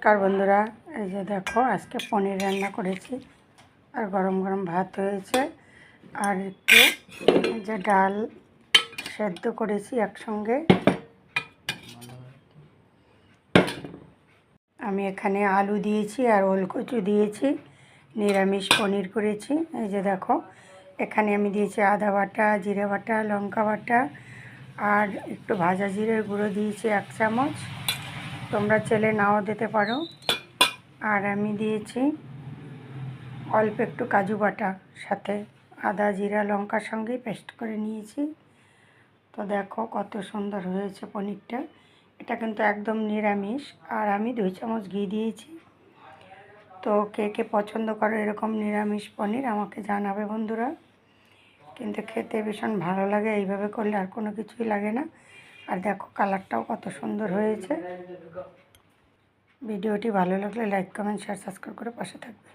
নমস্কার বন্ধুরা, এই যে দেখো আজকে পনির রান্না করেছি, আর গরম গরম ভাত হয়েছে, আর একটু যে ডাল সেদ্ধ করেছি একসঙ্গে। আমি এখানে আলু দিয়েছি আর ওলকচু দিয়েছি, নিরামিষ পনির করেছি, এই যে দেখো। এখানে আমি দিয়েছি আদা বাটা, জিরে বাটা, লঙ্কা বাটা, আর একটু ভাজা জিরের গুঁড়ো দিয়েছি এক চামচ। তোমরা চেলে নাও দিতে পারো। আর আমি দিয়েছি অল্প একটু কাজু বাটা, সাথে আদা, জিরা, লঙ্কার সঙ্গেই পেস্ট করে নিয়েছি। তো দেখো কত সুন্দর হয়েছে পনিরটা। এটা কিন্তু একদম নিরামিষ। আর আমি দুই চামচ ঘি দিয়েছি। তো কে কে পছন্দ করে এরকম নিরামিষ পনির আমাকে জানাবে বন্ধুরা। কিন্তু খেতে ভীষণ ভালো লাগে, এইভাবে করলে আর কোনো কিছুই লাগে না। আর দেখো কালারটাও কত সুন্দর হয়েছে। ভিডিওটি ভালো লাগলে লাইক কমেন্ট শেয়ার সাবস্ক্রাইব করে পাশে থাকবে।